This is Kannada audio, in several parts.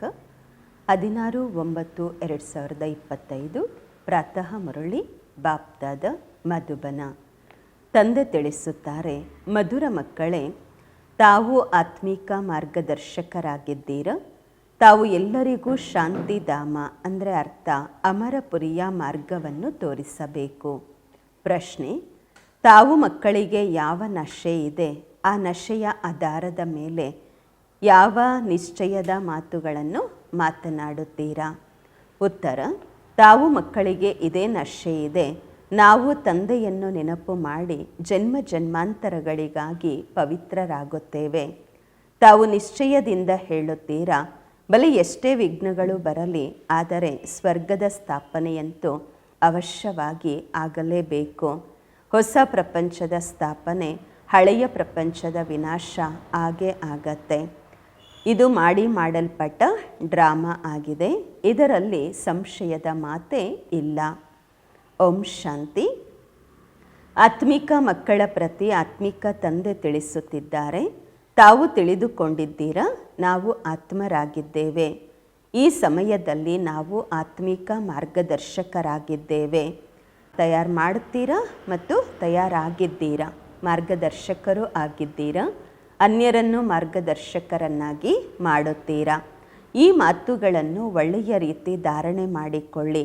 ದಿನಾಂಕ ಹದಿನಾರು ಒಂಬತ್ತು ಎರಡು ಸಾವಿರದ ಇಪ್ಪತ್ತೈದು, ಪ್ರಾತಃ ಮುರಳಿ ಬಾಪ್ತಾದ ಮಧುಬನ. ತಂದೆ ತಿಳಿಸುತ್ತಾರೆ, ಮಧುರ ಮಕ್ಕಳೇ, ತಾವು ಆತ್ಮಿಕ ಮಾರ್ಗದರ್ಶಕರಾಗಿದ್ದೀರ. ತಾವು ಎಲ್ಲರಿಗೂ ಶಾಂತಿಧಾಮ ಅಂದರೆ ಅರ್ಥ, ಅಮರಪುರಿಯ ಮಾರ್ಗವನ್ನು ತೋರಿಸಬೇಕು. ಪ್ರಶ್ನೆ, ತಾವು ಮಕ್ಕಳಿಗೆ ಯಾವ ನಶೆ ಇದೆ? ಆ ನಶೆಯ ಆಧಾರದ ಮೇಲೆ ಯಾವ ನಿಶ್ಚಯದ ಮಾತುಗಳನ್ನು ಮಾತನಾಡುತ್ತೀರಾ? ಉತ್ತರ, ತಾವು ಮಕ್ಕಳಿಗೆ ಇದೇ ನಶೆ ಇದೆ. ನಾವು ತಂದೆಯನ್ನು ನೆನಪು ಮಾಡಿ ಜನ್ಮ ಜನ್ಮಾಂತರಗಳಿಗಾಗಿ ಪವಿತ್ರರಾಗುತ್ತೇವೆ. ತಾವು ನಿಶ್ಚಯದಿಂದ ಹೇಳುತ್ತೀರಾ? ಬಲಿ ಎಷ್ಟೇ ವಿಘ್ನಗಳು ಬರಲಿ, ಆದರೆ ಸ್ವರ್ಗದ ಸ್ಥಾಪನೆಯಂತೂ ಅವಶ್ಯವಾಗಿ ಆಗಲೇಬೇಕು. ಹೊಸ ಪ್ರಪಂಚದ ಸ್ಥಾಪನೆ, ಹಳೆಯ ಪ್ರಪಂಚದ ವಿನಾಶ ಆಗೇ ಆಗತ್ತೆ. ಇದು ಮಾಡಿ ಮಾಡಲ್ಪಟ್ಟ ಡ್ರಾಮಾ ಆಗಿದೆ. ಇದರಲ್ಲಿ ಸಂಶಯದ ಮಾತೇ ಇಲ್ಲ. ಓಂ ಶಾಂತಿ. ಆತ್ಮಿಕ ಮಕ್ಕಳ ಪ್ರತಿ ಆತ್ಮಿಕ ತಂದೆ ತಿಳಿಸುತ್ತಿದ್ದಾರೆ. ತಾವು ತಿಳಿದುಕೊಂಡಿದ್ದೀರಾ? ನಾವು ಆತ್ಮರಾಗಿದ್ದೇವೆ. ಈ ಸಮಯದಲ್ಲಿ ನಾವು ಆತ್ಮಿಕ ಮಾರ್ಗದರ್ಶಕರಾಗಿದ್ದೇವೆ. ತಯಾರು ಮಾಡುತ್ತೀರಾ ಮತ್ತು ತಯಾರಾಗಿದ್ದೀರಾ? ಮಾರ್ಗದರ್ಶಕರು ಆಗಿದ್ದೀರಾ? ಅನ್ಯರನ್ನು ಮಾರ್ಗದರ್ಶಕರನ್ನಾಗಿ ಮಾಡುತ್ತೀರಾ? ಈ ಮಾತುಗಳನ್ನು ಒಳ್ಳೆಯ ರೀತಿ ಧಾರಣೆ ಮಾಡಿಕೊಳ್ಳಿ.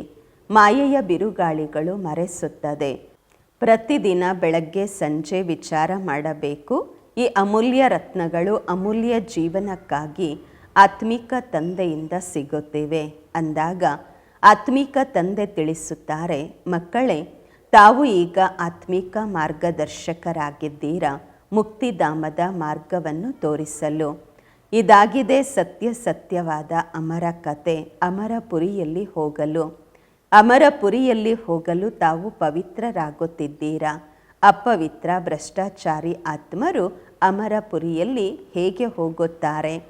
ಮಾಯೆಯ ಬಿರುಗಾಳಿಗಳು ಮರೆಸುತ್ತದೆ. ಪ್ರತಿದಿನ ಬೆಳಗ್ಗೆ ಸಂಜೆ ವಿಚಾರ ಮಾಡಬೇಕು. ಈ ಅಮೂಲ್ಯ ರತ್ನಗಳು ಅಮೂಲ್ಯ ಜೀವನಕ್ಕಾಗಿ ಆತ್ಮಿಕ ತಂದೆಯಿಂದ ಸಿಗುತ್ತಿವೆ. ಅಂದಾಗ ಆತ್ಮಿಕ ತಂದೆ ತಿಳಿಸುತ್ತಾರೆ, ಮಕ್ಕಳೇ, ತಾವು ಈಗ ಆತ್ಮಿಕ ಮಾರ್ಗದರ್ಶಕರಾಗಿದ್ದೀರಾ? ಮುಕ್ತಿಧಾಮದ ಮಾರ್ಗವನ್ನು ತೋರಿಸಲು. ಇದಾಗಿದೆ ಸತ್ಯ ಸತ್ಯವಾದ ಅಮರ ಕತೆ. ಅಮರಪುರಿಯಲ್ಲಿ ಹೋಗಲು. ಅಮರಪುರಿಯಲ್ಲಿ ಹೋಗಲು ತಾವು ಪವಿತ್ರರಾಗುತ್ತಿದ್ದೀರಾ? ಅಪವಿತ್ರ ಭ್ರಷ್ಟಾಚಾರಿ ಆತ್ಮರು ಅಮರಪುರಿಯಲ್ಲಿ ಹೇಗೆ ಹೋಗುತ್ತಾರೆ?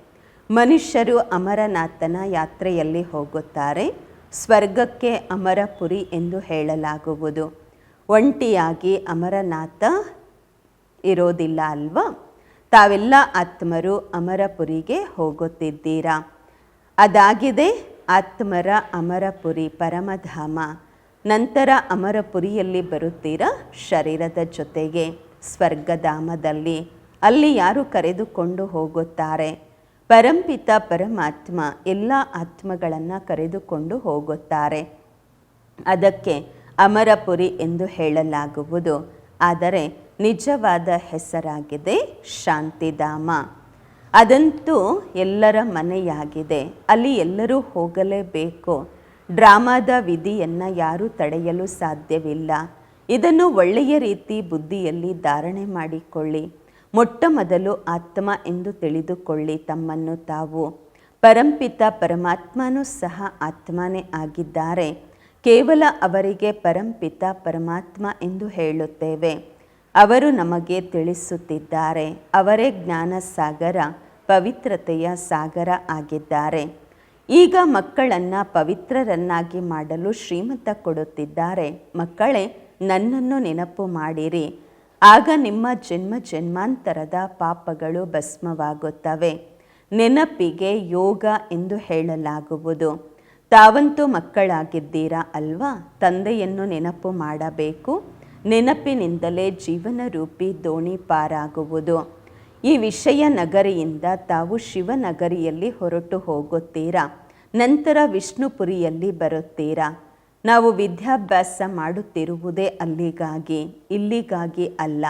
ಮನುಷ್ಯರು ಅಮರನಾಥನ ಯಾತ್ರೆಯಲ್ಲಿ ಹೋಗುತ್ತಾರೆ. ಸ್ವರ್ಗಕ್ಕೆ ಅಮರಪುರಿ ಎಂದು ಹೇಳಲಾಗುವುದು. ಒಂಟಿಯಾಗಿ ಅಮರನಾಥ ಇರೋದಿಲ್ಲ ಅಲ್ವಾ? ತಾವೆಲ್ಲ ಆತ್ಮರು ಅಮರಪುರಿಗೆ ಹೋಗುತ್ತಿದ್ದೀರಾ? ಅದಾಗಿದೆ ಆತ್ಮರ ಅಮರಪುರಿ ಪರಮಧಾಮ. ನಂತರ ಅಮರಪುರಿಯಲ್ಲಿ ಬರುತ್ತೀರಾ? ಶರೀರದ ಜೊತೆಗೆ, ಸ್ವರ್ಗಧಾಮದಲ್ಲಿ. ಅಲ್ಲಿ ಯಾರು ಕರೆದುಕೊಂಡು ಹೋಗುತ್ತಾರೆ? ಪರಂಪಿತ ಪರಮಾತ್ಮ ಎಲ್ಲ ಆತ್ಮಗಳನ್ನು ಕರೆದುಕೊಂಡು ಹೋಗುತ್ತಾರೆ. ಅದಕ್ಕೆ ಅಮರಪುರಿ ಎಂದು ಹೇಳಲಾಗುವುದು. ಆದರೆ ನಿಜವಾದ ಹೆಸರಾಗಿದೆ ಶಾಂತಿಧಾಮ. ಅದಂತೂ ಎಲ್ಲರ ಮನೆಯಾಗಿದೆ. ಅಲ್ಲಿ ಎಲ್ಲರೂ ಹೋಗಲೇಬೇಕು. ಡ್ರಾಮಾದ ವಿಧಿಯನ್ನು ಯಾರೂ ತಡೆಯಲು ಸಾಧ್ಯವಿಲ್ಲ. ಇದನ್ನು ಒಳ್ಳೆಯ ರೀತಿ ಬುದ್ಧಿಯಲ್ಲಿ ಧಾರಣೆ ಮಾಡಿಕೊಳ್ಳಿ. ಮೊಟ್ಟ ಮೊದಲು ಆತ್ಮ ಎಂದು ತಿಳಿದುಕೊಳ್ಳಿ ತಮ್ಮನ್ನು ತಾವು. ಪರಂಪಿತ ಪರಮಾತ್ಮನೂ ಸಹ ಆತ್ಮನೇ ಆಗಿದ್ದಾರೆ. ಕೇವಲ ಅವರಿಗೆ ಪರಂಪಿತ ಪರಮಾತ್ಮ ಎಂದು ಹೇಳುತ್ತೇವೆ. ಅವರು ನಮಗೆ ತಿಳಿಸುತ್ತಿದ್ದಾರೆ. ಅವರೇ ಜ್ಞಾನ ಸಾಗರ ಪವಿತ್ರತೆಯ ಸಾಗರ ಆಗಿದ್ದಾರೆ. ಈಗ ಮಕ್ಕಳನ್ನು ಪವಿತ್ರರನ್ನಾಗಿ ಮಾಡಲು ಶ್ರೀಮಂತ ಕೊಡುತ್ತಿದ್ದಾರೆ. ಮಕ್ಕಳೇ, ನನ್ನನ್ನು ನೆನಪು ಮಾಡಿರಿ. ಆಗ ನಿಮ್ಮ ಜನ್ಮ ಜನ್ಮಾಂತರದ ಪಾಪಗಳು ಭಸ್ಮವಾಗುತ್ತವೆ. ನೆನಪಿಗೆ ಯೋಗ ಎಂದು ಹೇಳಲಾಗುವುದು. ತಾವಂತೂ ಮಕ್ಕಳಾಗಿದ್ದೀರಾ ಅಲ್ವಾ? ತಂದೆಯನ್ನು ನೆನಪು ಮಾಡಬೇಕು? ನೆನಪಿನಿಂದಲೇ ಜೀವನ ರೂಪಿ ದೋಣಿ ಪಾರಾಗುವುದು. ಈ ವಿಷಯ ನಗರಿಯಿಂದ ತಾವು ಶಿವನಗರಿಯಲ್ಲಿ ಹೊರಟು ಹೋಗುತ್ತೀರಾ? ನಂತರ ವಿಷ್ಣುಪುರಿಯಲ್ಲಿ ಬರುತ್ತೀರಾ? ನಾವು ವಿದ್ಯಾಭ್ಯಾಸ ಮಾಡುತ್ತಿರುವುದೇ ಅಲ್ಲಿಗಾಗಿ, ಇಲ್ಲಿಗಾಗಿ ಅಲ್ಲ.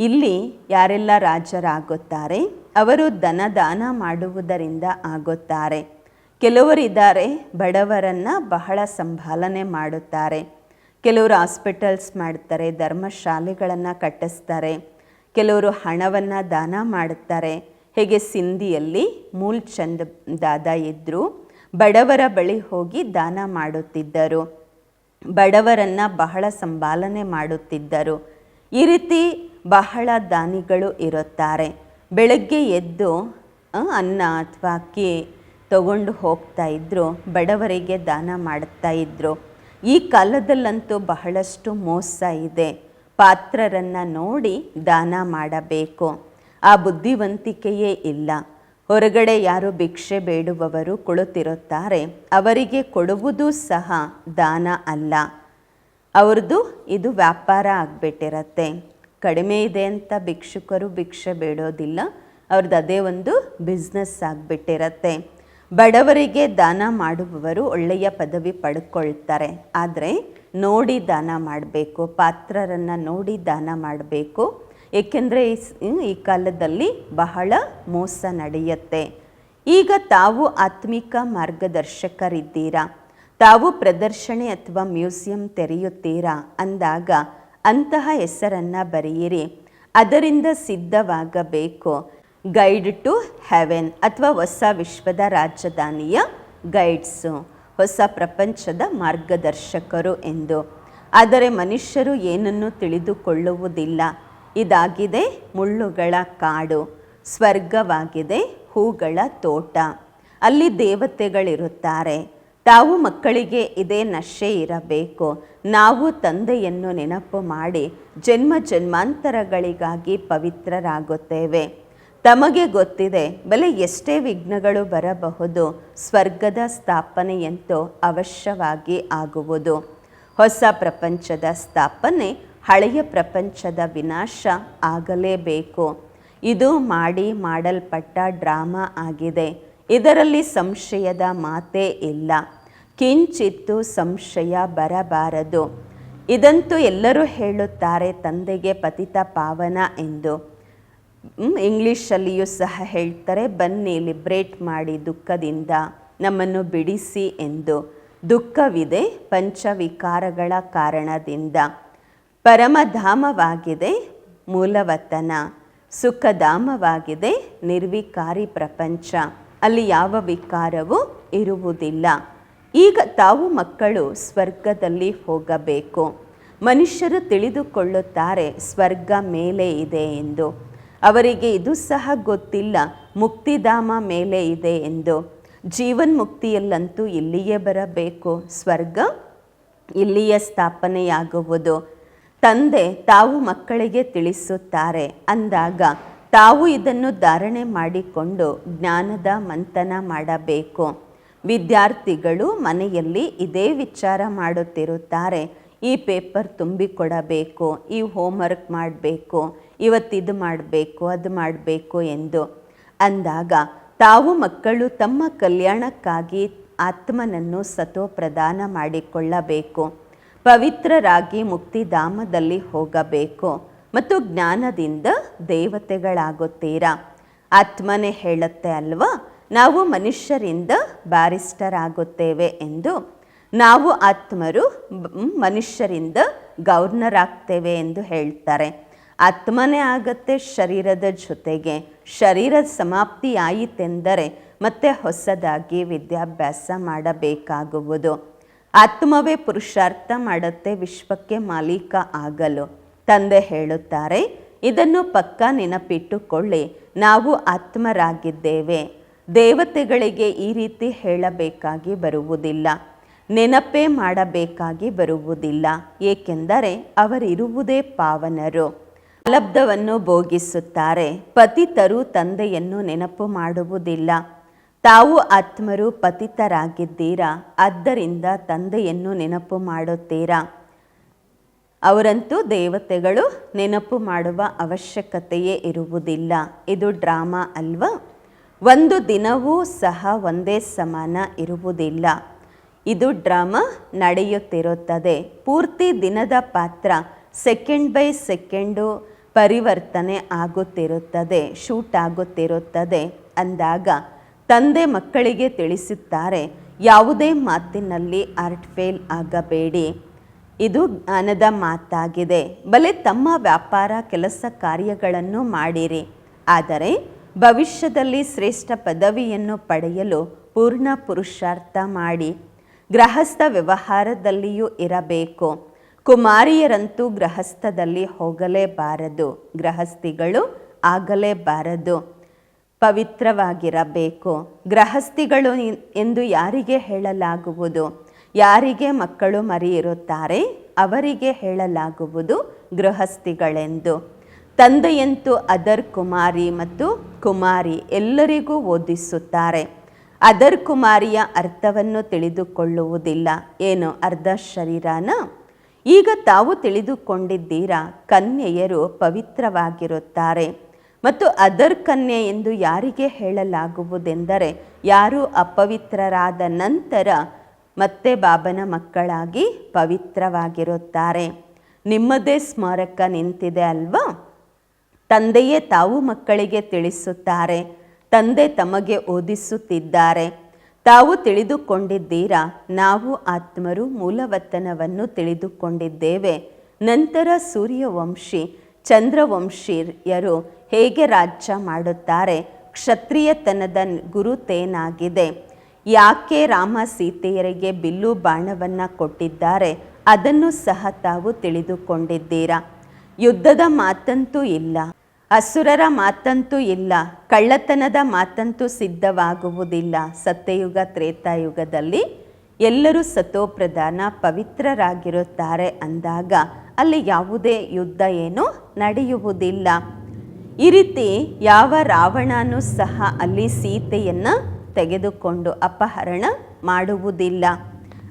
ಇಲ್ಲಿ ಯಾರೆಲ್ಲ ರಾಜರಾಗುತ್ತಾರೆ? ಅವರು ಧನ ದಾನ ಮಾಡುವುದರಿಂದ ಆಗುತ್ತಾರೆ. ಕೆಲವರಿದ್ದಾರೆ, ಬಡವರನ್ನು ಬಹಳ ಸಂಭಾಲನೆ ಮಾಡುತ್ತಾರೆ. ಕೆಲವರು ಹಾಸ್ಪಿಟಲ್ಸ್ ಮಾಡ್ತಾರೆ, ಧರ್ಮಶಾಲೆಗಳನ್ನು ಕಟ್ಟಿಸ್ತಾರೆ, ಕೆಲವರು ಹಣವನ್ನು ದಾನ ಮಾಡುತ್ತಾರೆ ಹೇಗೆ ಸಿಂಧಿಯಲ್ಲಿ ಮೂಲ್ಚಂದ್ ದಾದ ಇದ್ದರು ಬಡವರ ಬಳಿ ಹೋಗಿ ದಾನ ಮಾಡುತ್ತಿದ್ದರು. ಬಡವರನ್ನು ಬಹಳ ಸಂಭಾಲನೆ ಮಾಡುತ್ತಿದ್ದರು. ಈ ರೀತಿ ಬಹಳ ದಾನಿಗಳು ಇರುತ್ತಾರೆ. ಬೆಳಗ್ಗೆ ಎದ್ದು ಅನ್ನ ಅಥವಾ ಅಕ್ಕಿ ತಗೊಂಡು ಹೋಗ್ತಾ ಇದ್ದರು ಬಡವರಿಗೆ ದಾನ ಮಾಡ್ತಾ ಇದ್ರು. ಈ ಕಾಲದಲ್ಲಂತೂ ಬಹಳಷ್ಟು ಮೋಸ ಇದೆ. ಪಾತ್ರರನ್ನು ನೋಡಿ ದಾನ ಮಾಡಬೇಕು. ಆ ಬುದ್ಧಿವಂತಿಕೆಯೇ ಇಲ್ಲ. ಹೊರಗಡೆ ಯಾರು ಭಿಕ್ಷೆ ಬೇಡುವವರು ಕುಳಿತಿರುತ್ತಾರೆ. ಅವರಿಗೆ ಕೊಡುವುದು ಸಹ ದಾನ ಅಲ್ಲ. ಅವ್ರದ್ದು ಇದು ವ್ಯಾಪಾರ ಆಗಿಬಿಟ್ಟಿರತ್ತೆ. ಕಡಿಮೆ ಇದೆ ಅಂತ ಭಿಕ್ಷುಕರು ಭಿಕ್ಷೆ ಬೇಡೋದಿಲ್ಲ. ಅವ್ರದ್ದು ಅದೇ ಒಂದು ಬಿಸ್ನೆಸ್ ಆಗಿಬಿಟ್ಟಿರತ್ತೆ. ಬಡವರಿಗೆ ದಾನ ಮಾಡುವವರು ಒಳ್ಳೆಯ ಪದವಿ ಪಡ್ಕೊಳ್ತಾರೆ. ಆದರೆ ನೋಡಿ ದಾನ ಮಾಡಬೇಕು, ಪಾತ್ರರನ್ನು ನೋಡಿ ದಾನ ಮಾಡಬೇಕು. ಏಕೆಂದರೆ ಈ ಕಾಲದಲ್ಲಿ ಬಹಳ ಮೋಸ ನಡೆಯುತ್ತೆ. ಈಗ ತಾವು ಆತ್ಮಿಕ ಮಾರ್ಗದರ್ಶಕರಿದ್ದೀರಾ? ತಾವು ಪ್ರದರ್ಶನೆ ಅಥವಾ ಮ್ಯೂಸಿಯಂ ತೆರೆಯುತ್ತೀರಾ? ಅಂದಾಗ ಅಂತಹ ಹೆಸರನ್ನು ಬರೆಯಿರಿ. ಅದರಿಂದ ಸಿದ್ಧವಾಗಬೇಕು. ಗೈಡ್ ಟು ಹೆವೆನ್ ಅಥವಾ ಹೊಸ ವಿಶ್ವದ ರಾಜಧಾನಿಯ ಗೈಡ್ಸು ಹೊಸ ಪ್ರಪಂಚದ ಮಾರ್ಗದರ್ಶಕರು ಎಂದು. ಆದರೆ ಮನುಷ್ಯರು ಏನನ್ನು ತಿಳಿದುಕೊಳ್ಳುವುದಿಲ್ಲ. ಇದಾಗಿದೆ ಮುಳ್ಳುಗಳ ಕಾಡು, ಸ್ವರ್ಗವಾಗಿದೆ ಹೂಗಳ ತೋಟ. ಅಲ್ಲಿ ದೇವತೆಗಳಿರುತ್ತಾರೆ. ತಾವು ಮಕ್ಕಳಿಗೆ ಇದೇ ನಶೆ ಇರಬೇಕು. ನಾವು ತಂದೆಯನ್ನು ನೆನಪು ಮಾಡಿ ಜನ್ಮ ಜನ್ಮಾಂತರಗಳಿಗಾಗಿ ಪವಿತ್ರರಾಗುತ್ತೇವೆ. ತಮಗೆ ಗೊತ್ತಿದೆ, ಬಲೆ ಎಷ್ಟೇ ವಿಘ್ನಗಳು ಬರಬಹುದು, ಸ್ವರ್ಗದ ಸ್ಥಾಪನೆಯಂತೂ ಅವಶ್ಯವಾಗಿ ಆಗುವುದು. ಹೊಸ ಪ್ರಪಂಚದ ಸ್ಥಾಪನೆ, ಹಳೆಯ ಪ್ರಪಂಚದ ವಿನಾಶ ಆಗಲೇಬೇಕು. ಇದು ಮಾಡಿ ಮಾಡಲ್ಪಟ್ಟ ಡ್ರಾಮಾ ಆಗಿದೆ. ಇದರಲ್ಲಿ ಸಂಶಯದ ಮಾತೇ ಇಲ್ಲ. ಕಿಂಚಿತ್ತು ಸಂಶಯ ಬರಬಾರದು. ಇದಂತೂ ಎಲ್ಲರೂ ಹೇಳುತ್ತಾರೆ, ತಂದೆಗೆ ಪತಿತ ಪಾವನ ಎಂದು. ಇಂಗ್ಲೀಷಲ್ಲಿಯೂ ಸಹ ಹೇಳ್ತಾರೆ, ಬನ್ನಿ ಲಿಬ್ರೇಟ್ ಮಾಡಿ ದುಃಖದಿಂದ ನಮ್ಮನ್ನು ಬಿಡಿಸಿ ಎಂದು. ದುಃಖವಿದೆ ಪಂಚವಿಕಾರಗಳ ಕಾರಣದಿಂದ. ಪರಮಧಾಮವಾಗಿದೆ ಮೂಲವತನ. ಸುಖಧಾಮವಾಗಿದೆ ನಿರ್ವಿಕಾರಿ ಪ್ರಪಂಚ. ಅಲ್ಲಿ ಯಾವ ವಿಕಾರವೂ ಇರುವುದಿಲ್ಲ. ಈಗ ತಾವು ಮಕ್ಕಳು, ಸ್ವರ್ಗದಲ್ಲಿ ಹೋಗಬೇಕು. ಮನುಷ್ಯರು ತಿಳಿದುಕೊಳ್ಳುತ್ತಾರೆ, ಸ್ವರ್ಗ ಮೇಲೆ ಇದೆ ಎಂದು. ಅವರಿಗೆ ಇದು ಸಹ ಗೊತ್ತಿಲ್ಲ, ಮುಕ್ತಿಧಾಮ ಮೇಲೆ ಇದೆ ಎಂದು. ಜೀವನ್ ಮುಕ್ತಿಯಲ್ಲಂತೂ ಇಲ್ಲಿಯೇ ಬರಬೇಕು. ಸ್ವರ್ಗ ಇಲ್ಲಿಯೇ ಸ್ಥಾಪನೆಯಾಗುವುದು. ತಂದೆ ತಾವು ಮಕ್ಕಳಿಗೆ ತಿಳಿಸುತ್ತಾರೆ. ಅಂದಾಗ ತಾವು ಇದನ್ನು ಧಾರಣೆ ಮಾಡಿಕೊಂಡು ಜ್ಞಾನದ ಮಂಥನ ಮಾಡಬೇಕು. ವಿದ್ಯಾರ್ಥಿಗಳು ಮನೆಯಲ್ಲಿ ಇದೇ ವಿಚಾರ ಮಾಡುತ್ತಿರುತ್ತಾರೆ. ಈ ಪೇಪರ್ ತುಂಬಿಕೊಡಬೇಕು ಈ ಹೋಮ್ವರ್ಕ್ ಮಾಡಬೇಕು ಇವತ್ತಿದು ಮಾಡಬೇಕು, ಅದು ಮಾಡಬೇಕು ಎಂದು ಅಂದಾಗ ತಾವು ಮಕ್ಕಳು ತಮ್ಮ ಕಲ್ಯಾಣಕ್ಕಾಗಿ ಆತ್ಮನನ್ನು ಸತೋ ಪ್ರದಾನ ಮಾಡಿಕೊಳ್ಳಬೇಕು, ಪವಿತ್ರರಾಗಿ ಮುಕ್ತಿಧಾಮದಲ್ಲಿ ಹೋಗಬೇಕು ಮತ್ತು ಜ್ಞಾನದಿಂದ ದೇವತೆಗಳಾಗುತ್ತೀರಾ? ಆತ್ಮನೇ ಹೇಳುತ್ತೆ ಅಲ್ವಾ? ನಾವು ಮನುಷ್ಯರಿಂದ ಬ್ಯಾರಿಸ್ಟರ್ ಆಗುತ್ತೇವೆ ಎಂದು ನಾವು ಆತ್ಮರು ಮನುಷ್ಯರಿಂದ ಗೌರ್ನರ್ ಆಗ್ತೇವೆ ಎಂದು ಹೇಳ್ತಾರೆ. ಆತ್ಮನೇ ಆಗತ್ತೆ ಶರೀರದ ಜೊತೆಗೆ. ಶರೀರದ ಸಮಾಪ್ತಿ ಆಯಿತೆಂದರೆ ಮತ್ತೆ ಹೊಸದಾಗಿ ವಿದ್ಯಾಭ್ಯಾಸ ಮಾಡಬೇಕಾಗುವುದು. ಆತ್ಮವೇ ಪುರುಷಾರ್ಥ ಮಾಡುತ್ತೆ, ವಿಶ್ವಕ್ಕೆ ಮಾಲೀಕ ಆಗಲು. ತಂದೆ ಹೇಳುತ್ತಾರೆ, ಇದನ್ನು ಪಕ್ಕ ನೆನಪಿಟ್ಟುಕೊಳ್ಳಿ, ನಾವು ಆತ್ಮರಾಗಿದ್ದೇವೆ. ದೇವತೆಗಳಿಗೆ ಈ ರೀತಿ ಹೇಳಬೇಕಾಗಿ ಬರುವುದಿಲ್ಲ. ನೆನಪೇ ಮಾಡಬೇಕಾಗಿ ಬರುವುದಿಲ್ಲ, ಏಕೆಂದರೆ ಅವರಿರುವುದೇ ಪಾವನರು. ಅಲಬ್ಧವನ್ನು ಭೋಗಿಸುತ್ತಾರೆ, ಪತಿತರು ತಂದೆಯನ್ನು ನೆನಪು ಮಾಡುವುದಿಲ್ಲ. ತಾವು ಆತ್ಮರು ಪತಿತರಾಗಿದ್ದೀರಾ, ಆದ್ದರಿಂದ ತಂದೆಯನ್ನು ನೆನಪು ಮಾಡುತ್ತೀರಾ? ಅವರಂತೂ ದೇವತೆಗಳು ನೆನಪು ಮಾಡುವ ಅವಶ್ಯಕತೆಯೇ ಇರುವುದಿಲ್ಲ. ಇದು ಡ್ರಾಮಾ ಅಲ್ವಾ? ಒಂದು ದಿನವೂ ಸಹ ಒಂದೇ ಸಮಾನ ಇರುವುದಿಲ್ಲ. ಇದು ಡ್ರಾಮಾ ನಡೆಯುತ್ತಿರುತ್ತದೆ. ಪೂರ್ತಿ ದಿನದ ಪಾತ್ರ ಸೆಕೆಂಡ್ ಬೈ ಸೆಕೆಂಡು ಪರಿವರ್ತನೆ ಆಗುತ್ತಿರುತ್ತದೆ, ಶೂಟ್ ಆಗುತ್ತಿರುತ್ತದೆ. ಅಂದಾಗ ತಂದೆ ಮಕ್ಕಳಿಗೆ ತಿಳಿಸುತ್ತಾರೆ, ಯಾವುದೇ ಮಾತಿನಲ್ಲಿ ಆರ್ಟ್ ಫೇಲ್ ಆಗಬೇಡಿ. ಇದು ಜ್ಞಾನದ ಮಾತಾಗಿದೆ. ಬಲೆ ತಮ್ಮ ವ್ಯಾಪಾರ ಕೆಲಸ ಕಾರ್ಯಗಳನ್ನು ಮಾಡಿರಿ. ಆದರೆ ಭವಿಷ್ಯದಲ್ಲಿ ಶ್ರೇಷ್ಠ ಪದವಿಯನ್ನು ಪಡೆಯಲು ಪೂರ್ಣ ಪುರುಷಾರ್ಥ ಮಾಡಿ. ಗೃಹಸ್ಥ ವ್ಯವಹಾರದಲ್ಲಿಯೂ ಇರಬೇಕು. ಕುಮಾರಿಯರಂತೂ ಗೃಹಸ್ಥದಲ್ಲಿ ಹೋಗಲೇಬಾರದು. ಗೃಹಸ್ಥಿಗಳು ಆಗಲೇಬಾರದು. ಪವಿತ್ರವಾಗಿರಬೇಕು. ಗೃಹಸ್ಥಿಗಳು ಎಂದು ಯಾರಿಗೆ ಹೇಳಲಾಗುವುದು? ಯಾರಿಗೆ ಮಕ್ಕಳು ಮರಿ ಇರುತ್ತಾರೆ ಅವರಿಗೆ ಹೇಳಲಾಗುವುದು ಗೃಹಸ್ಥಿಗಳೆಂದು. ತಂದೆಯಂತೂ ಅದರ್ ಕುಮಾರಿ ಮತ್ತು ಕುಮಾರಿ ಎಲ್ಲರಿಗೂ ಓದಿಸುತ್ತಾರೆ. ಅದರ್ ಕುಮಾರಿಯ ಅರ್ಥವನ್ನು ತಿಳಿದುಕೊಳ್ಳುವುದಿಲ್ಲ. ಏನು ಅರ್ಧ ಶರೀರನ? ಈಗ ತಾವು ತಿಳಿದುಕೊಂಡಿದ್ದೀರಾ, ಕನ್ಯೆಯರು ಪವಿತ್ರವಾಗಿರುತ್ತಾರೆ. ಮತ್ತು ಅದರ್ ಕನ್ಯೆ ಎಂದು ಯಾರಿಗೆ ಹೇಳಲಾಗುವುದೆಂದರೆ, ಯಾರು ಅಪವಿತ್ರರಾದ ನಂತರ ಮತ್ತೆ ಬಾಬನ ಮಕ್ಕಳಾಗಿ ಪವಿತ್ರವಾಗಿರುತ್ತಾರೆ. ನಿಮ್ಮದೇ ಸ್ಮಾರಕ ನಿಂತಿದೆ ಅಲ್ವಾ? ತಂದೆಯೇ ತಾವು ಮಕ್ಕಳಿಗೆ ತಿಳಿಸುತ್ತಾರೆ. ತಂದೆ ತಮಗೆ ಓದಿಸುತ್ತಿದ್ದಾರೆ. ತಾವು ತಿಳಿದುಕೊಂಡಿದ್ದೀರಾ? ನಾವು ಆತ್ಮರು ಮೂಲವತನವನ್ನು ತಿಳಿದುಕೊಂಡಿದ್ದೇವೆ. ನಂತರ ಸೂರ್ಯವಂಶಿ, ಚಂದ್ರವಂಶಿಯರು ಹೇಗೆ ರಾಜ್ಯ ಮಾಡುತ್ತಾರೆ? ಕ್ಷತ್ರಿಯತನದ ಗುರುತೇನಾಗಿದೆ? ಯಾಕೆ ರಾಮ ಸೀತೆಯರಿಗೆ ಬಿಲ್ಲು ಬಾಣವನ್ನು ಕೊಟ್ಟಿದ್ದಾರೆ? ಅದನ್ನು ಸಹ ತಾವು ತಿಳಿದುಕೊಂಡಿದ್ದೀರಾ? ಯುದ್ಧದ ಮಾತಂತೂ ಇಲ್ಲ. ಅಸುರರ ಮಾತಂತೂ ಇಲ್ಲ, ಕಳ್ಳತನದ ಮಾತಂತೂ ಸಿದ್ಧವಾಗುವುದಿಲ್ಲ. ಸತ್ಯಯುಗ, ತ್ರೇತಾಯುಗದಲ್ಲಿ ಎಲ್ಲರೂ ಸತೋಪ್ರಧಾನ, ಪವಿತ್ರರಾಗಿರುತ್ತಾರೆ ಅಂದಾಗ ಅಲ್ಲಿ ಯಾವುದೇ ಯುದ್ಧ ಏನು ನಡೆಯುವುದಿಲ್ಲ. ಈ ರೀತಿ ಯಾವ ರಾವಣನೂ ಸಹ ಅಲ್ಲಿ ಸೀತೆಯನ್ನು ತೆಗೆದುಕೊಂಡು ಅಪಹರಣ ಮಾಡುವುದಿಲ್ಲ.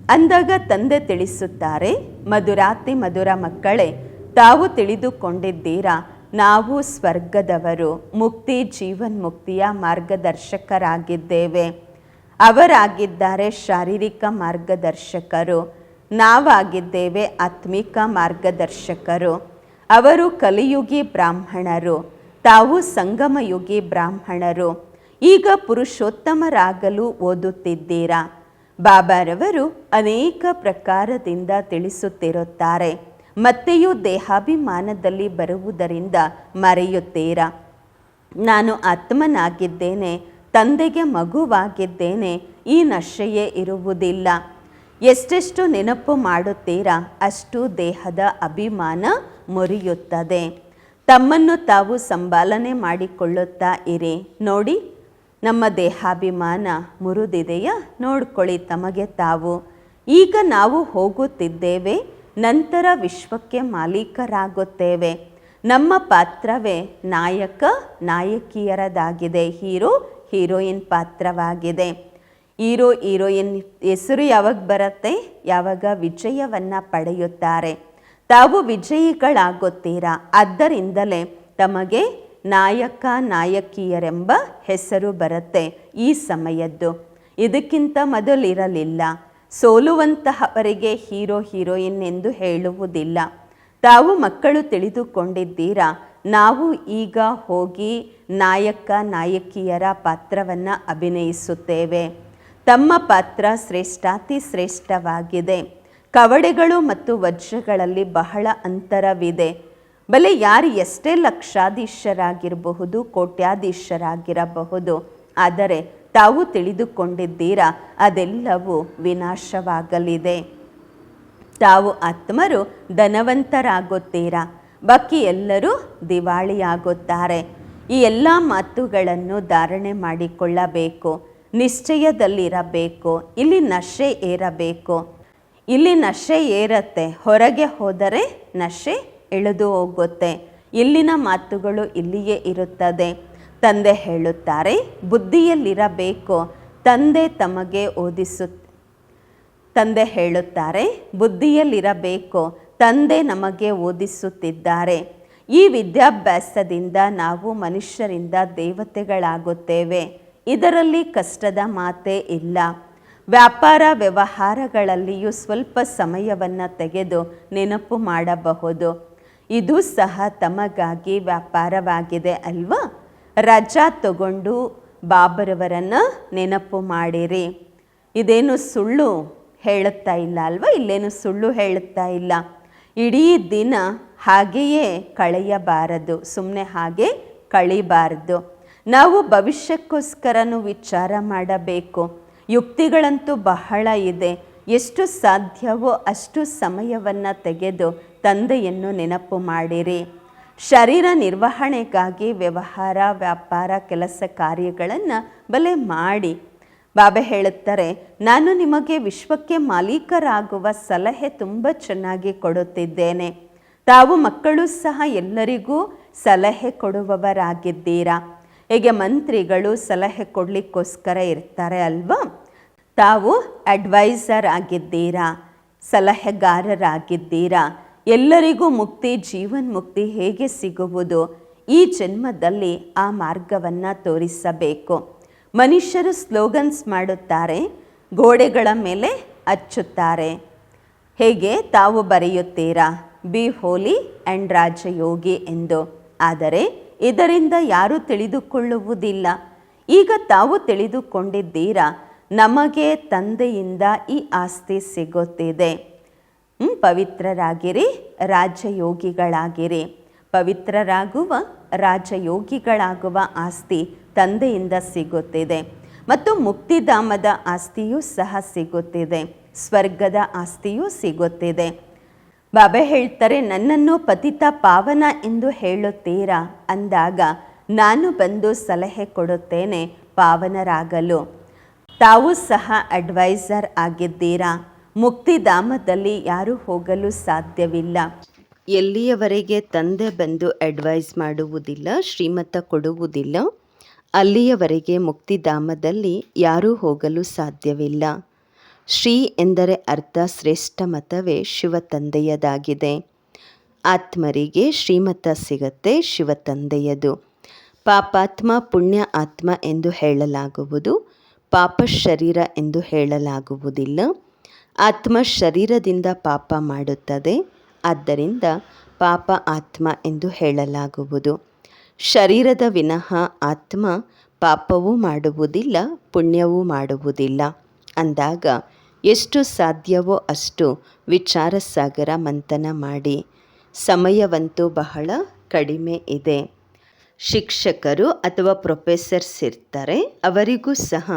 ಅಂದಾಗ ತಂದೆ ತಿಳಿಸುತ್ತಾರೆ, ಮಧುರಾತಿ ಮಧುರ ಮಕ್ಕಳೇ, ತಾವು ತಿಳಿದುಕೊಂಡಿದ್ದೀರಾ? ನಾವು ಸ್ವರ್ಗದವರು, ಮುಕ್ತಿ ಜೀವನ್ ಮುಕ್ತಿಯ ಮಾರ್ಗದರ್ಶಕರಾಗಿದ್ದೇವೆ. ಅವರಾಗಿದ್ದಾರೆ ಶಾರೀರಿಕ ಮಾರ್ಗದರ್ಶಕರು, ನಾವಾಗಿದ್ದೇವೆ ಆತ್ಮಿಕ ಮಾರ್ಗದರ್ಶಕರು. ಅವರು ಕಲಿಯುಗಿ ಬ್ರಾಹ್ಮಣರು, ತಾವು ಸಂಗಮಯುಗಿ ಬ್ರಾಹ್ಮಣರು. ಈಗ ಪುರುಷೋತ್ತಮರಾಗಲು ಓದುತ್ತಿದ್ದೀರಾ? ಬಾಬಾರವರು ಅನೇಕ ಪ್ರಕಾರದಿಂದ ತಿಳಿಸುತ್ತಿರುತ್ತಾರೆ. ಮತ್ತೆಯೂ ದೇಹಾಭಿಮಾನದಲ್ಲಿ ಬರುವುದರಿಂದ ಮರೆಯುತ್ತೀರಾ? ನಾನು ಆತ್ಮನಾಗಿದ್ದೇನೆ, ತಂದೆಗೆ ಮಗುವಾಗಿದ್ದೇನೆ, ಈ ನಶೆಯೇ ಇರುವುದಿಲ್ಲ. ಎಷ್ಟೆಷ್ಟು ನೆನಪು ಮಾಡುತ್ತೀರಾ? ಅಷ್ಟು ದೇಹದ ಅಭಿಮಾನ ಮುರಿಯುತ್ತದೆ. ತಮ್ಮನ್ನು ತಾವು ಸಂಭಾಲನೆ ಮಾಡಿಕೊಳ್ಳುತ್ತಾ ಇರಿ. ನೋಡಿ, ನಮ್ಮ ದೇಹಾಭಿಮಾನ ಮುರಿದಿದೆಯಾ? ನೋಡ್ಕೊಳ್ಳಿ ತಮಗೆ ತಾವು. ಈಗ ನಾವು ಹೋಗುತ್ತಿದ್ದೇವೆ ನಂತರ ವಿಶ್ವಕ್ಕೆ ಮಾಲೀಕರಾಗುತ್ತೇವೆ. ನಮ್ಮ ಪಾತ್ರವೇ ನಾಯಕ, ನಾಯಕಿಯರದಾಗಿದೆ. ಹೀರೋ, ಹೀರೋಯಿನ್ ಪಾತ್ರವಾಗಿದೆ. ಹೀರೋ, ಹೀರೋಯಿನ್ ಹೆಸರು ಯಾವಾಗ ಬರುತ್ತೆ? ಯಾವಾಗ ವಿಜಯವನ್ನು ಪಡೆಯುತ್ತಾರೆ? ತಾವು ವಿಜಯಿಗಳಾಗುತ್ತೀರಾ? ಆದ್ದರಿಂದಲೇ ತಮಗೆ ನಾಯಕ, ನಾಯಕಿಯರೆಂಬ ಹೆಸರು ಬರುತ್ತೆ ಈ ಸಮಯದ್ದು. ಇದಕ್ಕಿಂತ ಮೊದಲಿರಲಿಲ್ಲ. ಸೋಲುವಂತಹವರಿಗೆ ಹೀರೋ ಹೀರೋಯಿನ್ ಎಂದು ಹೇಳುವುದಿಲ್ಲ. ತಾವು ಮಕ್ಕಳು ತಿಳಿದುಕೊಂಡಿದ್ದೀರಾ? ನಾವು ಈಗ ಹೋಗಿ ನಾಯಕ ನಾಯಕಿಯರ ಪಾತ್ರವನ್ನು ಅಭಿನಯಿಸುತ್ತೇವೆ. ತಮ್ಮ ಪಾತ್ರ ಶ್ರೇಷ್ಠಾತಿ ಶ್ರೇಷ್ಠವಾಗಿದೆ. ಕವಡೆಗಳು ಮತ್ತು ವಜ್ರಗಳಲ್ಲಿ ಬಹಳ ಅಂತರವಿದೆ. ಬಲೆ ಯಾರು ಎಷ್ಟೇ ಲಕ್ಷಾಧೀಶರಾಗಿರಬಹುದು, ಕೋಟ್ಯಾಧೀಶರಾಗಿರಬಹುದು, ಆದರೆ ತಾವು ತಿಳಿದುಕೊಂಡಿದ್ದೀರಾ, ಅದೆಲ್ಲವೂ ವಿನಾಶವಾಗಲಿದೆ. ತಾವು ಆತ್ಮರು ಧನವಂತರಾಗುತ್ತೀರಾ, ಬಾಕಿ ಎಲ್ಲರೂ ದಿವಾಳಿಯಾಗುತ್ತಾರೆ. ಈ ಎಲ್ಲ ಮಾತುಗಳನ್ನು ಧಾರಣೆ ಮಾಡಿಕೊಳ್ಳಬೇಕು, ನಿಶ್ಚಯದಲ್ಲಿರಬೇಕು, ಇಲ್ಲಿ ನಶೆ ಏರಬೇಕು. ಇಲ್ಲಿ ನಶೆ ಏರತ್ತೆ, ಹೊರಗೆ ಹೋದರೆ ನಶೆ ಇಳಿದು ಹೋಗುತ್ತೆ. ಇಲ್ಲಿನ ಮಾತುಗಳು ಇಲ್ಲಿಯೇ ಇರುತ್ತದೆ. ತಂದೆ ಹೇಳುತ್ತಾರೆ, ಬುದ್ಧಿಯಲ್ಲಿರಬೇಕು, ತಂದೆ ತಮಗೆ ಓದಿಸುತ್ತ ತಂದೆ ಹೇಳುತ್ತಾರೆ, ಬುದ್ಧಿಯಲ್ಲಿರಬೇಕು, ತಂದೆ ನಮಗೆ ಓದಿಸುತ್ತಿದ್ದಾರೆ. ಈ ವಿದ್ಯಾಭ್ಯಾಸದಿಂದ ನಾವು ಮನುಷ್ಯರಿಂದ ದೇವತೆಗಳಾಗುತ್ತೇವೆ. ಇದರಲ್ಲಿ ಕಷ್ಟದ ಮಾತೇ ಇಲ್ಲ. ವ್ಯಾಪಾರ ವ್ಯವಹಾರಗಳಲ್ಲಿಯೂ ಸ್ವಲ್ಪ ಸಮಯವನ್ನು ತೆಗೆದು ನೆನಪು ಮಾಡಬಹುದು. ಇದು ಸಹ ತಮಗಾಗಿ ವ್ಯಾಪಾರವಾಗಿದೆ ಅಲ್ವಾ? ರಜಾ ತಗೊಂಡು ಬಾಬರವರನ್ನು ನೆನಪು ಮಾಡಿರಿ. ಇದೇನು ಸುಳ್ಳು ಹೇಳುತ್ತಾ ಇಲ್ಲ ಅಲ್ವಾ? ಇಲ್ಲೇನು ಸುಳ್ಳು ಹೇಳುತ್ತಾ ಇಲ್ಲ. ಇಡೀ ದಿನ ಹಾಗೆಯೇ ಕಳೆಯಬಾರದು ಸುಮ್ಮನೆ ಹಾಗೆ ಕಳಿಬಾರದು. ನಾವು ಭವಿಷ್ಯಕ್ಕೋಸ್ಕರನೂ ವಿಚಾರ ಮಾಡಬೇಕು. ಯುಕ್ತಿಗಳಂತೂ ಬಹಳ ಇದೆ. ಎಷ್ಟು ಸಾಧ್ಯವೋ ಅಷ್ಟು ಸಮಯವನ್ನು ತೆಗೆದು ತಂದೆಯನ್ನು ನೆನಪು ಮಾಡಿರಿ. ಶರೀರ ನಿರ್ವಹಣೆಗಾಗಿ ವ್ಯವಹಾರ, ವ್ಯಾಪಾರ, ಕೆಲಸ ಕಾರ್ಯಗಳನ್ನು ಬಲೆ ಮಾಡಿ. ಬಾಬೆ ಹೇಳುತ್ತಾರೆ, ನಾನು ನಿಮಗೆ ವಿಶ್ವಕ್ಕೆ ಮಾಲೀಕರಾಗುವ ಸಲಹೆ ತುಂಬ ಚೆನ್ನಾಗಿ ಕೊಡುತ್ತಿದ್ದೇನೆ. ತಾವು ಮಕ್ಕಳು ಸಹ ಎಲ್ಲರಿಗೂ ಸಲಹೆ ಕೊಡುವವರಾಗಿದ್ದೀರಾ? ಹೇಗೆ ಮಂತ್ರಿಗಳು ಸಲಹೆ ಕೊಡಲಿಕ್ಕೋಸ್ಕರ ಇರ್ತಾರೆ ಅಲ್ವಾ? ತಾವು ಅಡ್ವೈಸರ್ ಆಗಿದ್ದೀರಾ? ಸಲಹೆಗಾರರಾಗಿದ್ದೀರಾ? ಎಲ್ಲರಿಗೂ ಮುಕ್ತಿ ಜೀವನ್ ಮುಕ್ತಿ ಹೇಗೆ ಸಿಗುವುದು? ಈ ಜನ್ಮದಲ್ಲಿ ಆ ಮಾರ್ಗವನ್ನು ತೋರಿಸಬೇಕು. ಮನುಷ್ಯರು ಸ್ಲೋಗನ್ಸ್ ಮಾಡುತ್ತಾರೆ, ಗೋಡೆಗಳ ಮೇಲೆ ಹಚ್ಚುತ್ತಾರೆ ಹೇಗೆ? ತಾವು ಬರೆಯುತ್ತೀರಾ? ಬಿ ಹೋಲಿ ಆ್ಯಂಡ್ ರಾಜಯೋಗಿ ಎಂದು. ಆದರೆ ಇದರಿಂದ ಯಾರೂ ತಿಳಿದುಕೊಳ್ಳುವುದಿಲ್ಲ. ಈಗ ತಾವು ತಿಳಿದುಕೊಂಡಿದ್ದೀರಾ, ನಮಗೆ ತಂದೆಯಿಂದ ಈ ಆಸ್ತಿ ಸಿಗುತ್ತಿದೆ. ಪವಿತ್ರರಾಗಿರಿ, ರಾಜಯೋಗಿಗಳಾಗಿರಿ. ಪವಿತ್ರರಾಗುವ, ರಾಜಯೋಗಿಗಳಾಗುವ ಆಸ್ತಿ ತಂದೆಯಿಂದ ಸಿಗುತ್ತಿದೆ. ಮತ್ತು ಮುಕ್ತಿಧಾಮದ ಆಸ್ತಿಯೂ ಸಹ ಸಿಗುತ್ತಿದೆ. ಸ್ವರ್ಗದ ಆಸ್ತಿಯೂ ಸಿಗುತ್ತಿದೆ. ಬಾಬೆ ಹೇಳ್ತಾರೆ, ನನ್ನನ್ನು ಪತಿತ ಪಾವನ ಎಂದು ಹೇಳುತ್ತೀರಾ? ಅಂದಾಗ, ನಾನು ಬಂದು ಸಲಹೆ ಕೊಡುತ್ತೇನೆ ಪಾವನರಾಗಲು. ತಾವು ಸಹ ಅಡ್ವೈಸರ್ ಆಗಿದ್ದೀರಾ? ಮುಕ್ತಿಧಾಮದಲ್ಲಿ ಯಾರೂ ಹೋಗಲು ಸಾಧ್ಯವಿಲ್ಲ. ಎಲ್ಲಿಯವರೆಗೆ ತಂದೆ ಬಂದು ಅಡ್ವೈಸ್ ಮಾಡುವುದಿಲ್ಲ, ಶ್ರೀಮತ ಕೊಡುವುದಿಲ್ಲ, ಅಲ್ಲಿಯವರೆಗೆ ಮುಕ್ತಿಧಾಮದಲ್ಲಿ ಯಾರೂ ಹೋಗಲು ಸಾಧ್ಯವಿಲ್ಲ. ಶ್ರೀ ಎಂದರೆ ಅರ್ಥ ಶ್ರೇಷ್ಠ ಮತವೇ ಶಿವ ತಂದೆಯದಾಗಿದೆ. ಆತ್ಮರಿಗೆ ಶ್ರೀಮತ ಸಿಗತ್ತೆ ಶಿವ ತಂದೆಯದು. ಪಾಪಾತ್ಮ ಪುಣ್ಯ ಆತ್ಮ ಎಂದು ಹೇಳಲಾಗುವುದು, ಪಾಪ ಶರೀರ ಎಂದು ಹೇಳಲಾಗುವುದಿಲ್ಲ. ಆತ್ಮ ಶರೀರದಿಂದ ಪಾಪ ಮಾಡುತ್ತದೆ. ಆದ್ದರಿಂದ ಪಾಪ ಆತ್ಮ ಎಂದು ಹೇಳಲಾಗುವುದು. ಶರೀರದ ವಿನಃ ಆತ್ಮ ಪಾಪವೂ ಮಾಡುವುದಿಲ್ಲ, ಪುಣ್ಯವೂ ಮಾಡುವುದಿಲ್ಲ. ಅಂದಾಗ ಎಷ್ಟು ಸಾಧ್ಯವೋ ಅಷ್ಟು ವಿಚಾರ ಸಾಗರ ಮಂಥನ ಮಾಡಿ. ಸಮಯವಂತೂ ಬಹಳ ಕಡಿಮೆ ಇದೆ. ಶಿಕ್ಷಕರು ಅಥವಾ ಪ್ರೊಫೆಸರ್ಸ್ ಇರ್ತಾರೆ, ಅವರಿಗೂ ಸಹ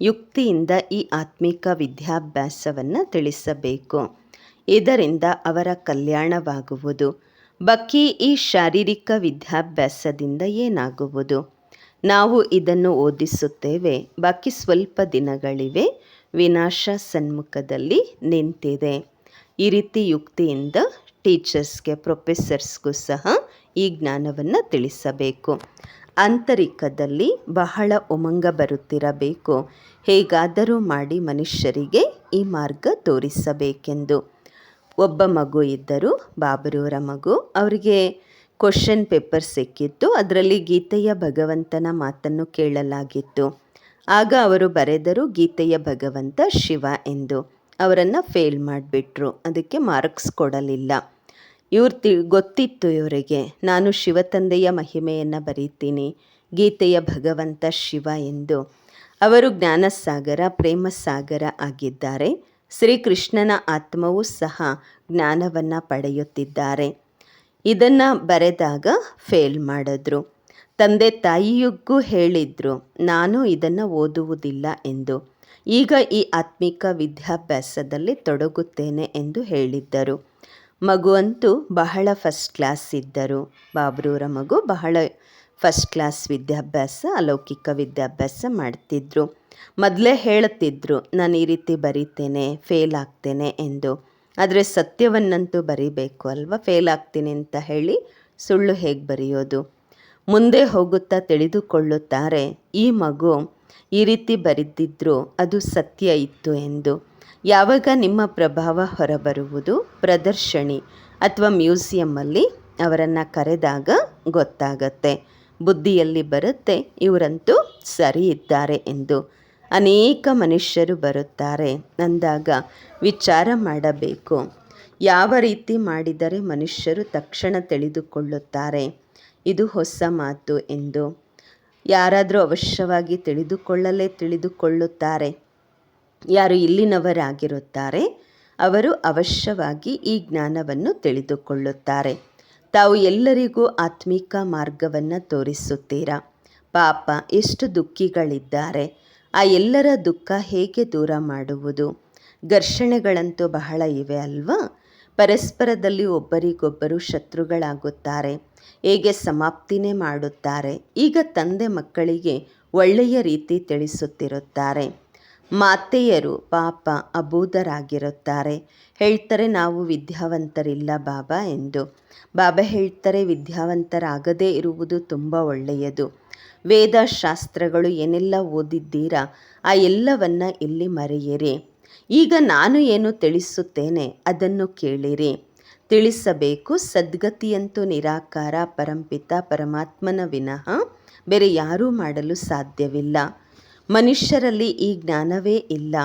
ಯುಕ್ತಿಯಿಂದ ಈ ಆತ್ಮಿಕ ವಿದ್ಯಾಭ್ಯಾಸವನ್ನು ತಿಳಿಸಬೇಕು. ಇದರಿಂದ ಅವರ ಕಲ್ಯಾಣವಾಗುವುದು. ಬಕ್ಕಿ ಈ ಶಾರೀರಿಕ ವಿದ್ಯಾಭ್ಯಾಸದಿಂದ ಏನಾಗುವುದು? ನಾವು ಇದನ್ನು ಓದಿಸುತ್ತೇವೆ. ಬಾಕಿ ಸ್ವಲ್ಪ ದಿನಗಳಿವೆ. ವಿನಾಶ ಸನ್ಮುಖದಲ್ಲಿ ನಿಂತಿದೆ. ಈ ರೀತಿ ಯುಕ್ತಿಯಿಂದ ಟೀಚರ್ಸ್ಗೆ, ಪ್ರೊಫೆಸರ್ಸ್ಗೂ ಸಹ ಈ ಜ್ಞಾನವನ್ನು ತಿಳಿಸಬೇಕು. ಆಂತರಿಕದಲ್ಲಿ ಬಹಳ ಉಮಂಗ ಬರುತ್ತಿರಬೇಕು. ಹೇಗಾದರೂ ಮಾಡಿ ಮನುಷ್ಯರಿಗೆ ಈ ಮಾರ್ಗ ತೋರಿಸಬೇಕೆಂದು. ಒಬ್ಬ ಮಗು ಇದ್ದರು ಬಾಬರವರ ಮಗು. ಅವರಿಗೆ ಕ್ವಶನ್ ಪೇಪರ್ ಸಿಕ್ಕಿತ್ತು. ಅದರಲ್ಲಿ ಗೀತೆಯ ಭಗವಂತನ ಮಾತನ್ನು ಕೇಳಲಾಗಿತ್ತು. ಆಗ ಅವರು ಬರೆದರು, ಗೀತೆಯ ಭಗವಂತ ಶಿವ ಎಂದು. ಅವರನ್ನು ಫೇಲ್ ಮಾಡಿಬಿಟ್ರು. ಅದಕ್ಕೆ ಮಾರ್ಕ್ಸ್ ಕೊಡಲಿಲ್ಲ. ಇವ್ರು ತಿ, ಗೊತ್ತಿತ್ತು ಇವರಿಗೆ. ನಾನು ಶಿವತಂದೆಯ ಮಹಿಮೆಯನ್ನು ಬರೀತೀನಿ. ಗೀತೆಯ ಭಗವಂತ ಶಿವ ಎಂದು. ಅವರು ಜ್ಞಾನಸಾಗರ, ಪ್ರೇಮಸಾಗರ ಆಗಿದ್ದಾರೆ. ಶ್ರೀಕೃಷ್ಣನ ಆತ್ಮವೂ ಸಹ ಜ್ಞಾನವನ್ನು ಪಡೆಯುತ್ತಿದ್ದಾರೆ. ಇದನ್ನು ಬರೆದಾಗ ಫೇಲ್ ಮಾಡಿದ್ರು. ತಂದೆ ತಾಯಿಯಗೂ ಹೇಳಿದ್ರು, ನಾನು ಇದನ್ನು ಓದುವುದಿಲ್ಲ ಎಂದು. ಈಗ ಈ ಆತ್ಮಿಕ ವಿದ್ಯಾಭ್ಯಾಸದಲ್ಲಿ ತೊಡಗುತ್ತೇನೆ ಎಂದು ಹೇಳಿದ್ದರು. ಮಗು ಅಂತೂ ಬಹಳ ಫಸ್ಟ್ ಕ್ಲಾಸ್ ಇದ್ದರು. ಬಾಬ್ರೂರ ಮಗು ಬಹಳ ಫಸ್ಟ್ ಕ್ಲಾಸ್ ವಿದ್ಯಾಭ್ಯಾಸ, ಅಲೌಕಿಕ ವಿದ್ಯಾಭ್ಯಾಸ ಮಾಡ್ತಿದ್ರು. ಮೊದಲೇ ಹೇಳುತ್ತಿದ್ರು ನಾನು ಈ ರೀತಿ ಬರೀತೇನೆ ಫೇಲ್ ಆಗ್ತೇನೆ ಎಂದು. ಆದರೆ ಸತ್ಯವನ್ನಂತೂ ಬರೀಬೇಕು ಅಲ್ವಾ? ಫೇಲ್ ಆಗ್ತೀನಿ ಅಂತ ಹೇಳಿ ಸುಳ್ಳು ಹೇಗೆ ಬರೆಯೋದು? ಮುಂದೆ ಹೋಗುತ್ತಾ ತಿಳಿದುಕೊಳ್ಳುತ್ತಾರೆ, ಈ ಮಗು ಈ ರೀತಿ ಬರೆದಿದ್ರು ಅದು ಸತ್ಯ ಇತ್ತು ಎಂದು. ಯಾವಾಗ ನಿಮ್ಮ ಪ್ರಭಾವ ಹೊರಬರುವುದು? ಪ್ರದರ್ಶನಿ ಅಥವಾ ಮ್ಯೂಸಿಯಮ್ಮಲ್ಲಿ ಅವರನ್ನು ಕರೆದಾಗ ಗೊತ್ತಾಗತ್ತೆ. ಬುದ್ಧಿಯಲ್ಲಿ ಬರುತ್ತೆ, ಇವರಂತೂ ಸರಿ ಇದ್ದಾರೆ ಎಂದು. ಅನೇಕ ಮನುಷ್ಯರು ಬರುತ್ತಾರೆ. ಅಂದಾಗ ವಿಚಾರ ಮಾಡಬೇಕು. ಯಾವ ರೀತಿ ಮಾಡಿದರೆ ಮನುಷ್ಯರು ತಕ್ಷಣ ತಿಳಿದುಕೊಳ್ಳುತ್ತಾರೆ? ಇದು ಹೊಸ ಮಾತು ಎಂದು. ಯಾರಾದರೂ ಅವಶ್ಯವಾಗಿ ತಿಳಿದುಕೊಳ್ಳಲೇ ತಿಳಿದುಕೊಳ್ಳುತ್ತಾರೆ. ಯಾರು ಇಲ್ಲಿನವರಾಗಿರುತ್ತಾರೆ, ಅವರು ಅವಶ್ಯವಾಗಿ ಈ ಜ್ಞಾನವನ್ನು ತಿಳಿದುಕೊಳ್ಳುತ್ತಾರೆ. ತಾವು ಎಲ್ಲರಿಗೂ ಆತ್ಮಿಕ ಮಾರ್ಗವನ್ನು ತೋರಿಸುತ್ತೀರಾ? ಪಾಪ, ಎಷ್ಟು ದುಃಖಿಗಳಿದ್ದಾರೆ. ಆ ಎಲ್ಲರ ದುಃಖ ಹೇಗೆ ದೂರ ಮಾಡುವುದು? ಘರ್ಷಣೆಗಳಂತೂ ಬಹಳ ಇವೆ ಅಲ್ವಾ? ಪರಸ್ಪರದಲ್ಲಿ ಒಬ್ಬರಿಗೊಬ್ಬರು ಶತ್ರುಗಳಾಗುತ್ತಾರೆ, ಹೇಗೆ ಸಮಾಪ್ತಿನೇ ಮಾಡುತ್ತಾರೆ. ಈಗ ತಂದೆ ಮಕ್ಕಳಿಗೆ ಒಳ್ಳೆಯ ರೀತಿ ತಿಳಿಸುತ್ತಿರುತ್ತಾರೆ. ಮಾತೆಯರು ಪಾಪ ಅಬೂದರಾಗಿರುತ್ತಾರೆ ಹೇಳ್ತಾರೆ, ನಾವು ವಿದ್ಯಾವಂತರಿಲ್ಲ ಬಾಬಾ ಎಂದು. ಬಾಬಾ ಹೇಳ್ತಾರೆ, ವಿದ್ಯಾವಂತರಾಗದೇ ಇರುವುದು ತುಂಬ ಒಳ್ಳೆಯದು. ವೇದ ಶಾಸ್ತ್ರಗಳು ಏನೆಲ್ಲ ಓದಿದ್ದೀರಾ, ಆ ಎಲ್ಲವನ್ನ ಇಲ್ಲಿ ಮರೆಯಿರಿ. ಈಗ ನಾನು ಏನು ತಿಳಿಸುತ್ತೇನೆ ಅದನ್ನು ಕೇಳಿರಿ. ತಿಳಿಸಬೇಕು, ಸದ್ಗತಿಯಂತೂ ನಿರಾಕಾರ, ಪರಂಪಿತ, ಪರಮಾತ್ಮನ ವಿನಃ ಬೇರೆ ಯಾರೂ ಮಾಡಲು ಸಾಧ್ಯವಿಲ್ಲ. ಮನುಷ್ಯರಲ್ಲಿ ಈ ಜ್ಞಾನವೇ ಇಲ್ಲ.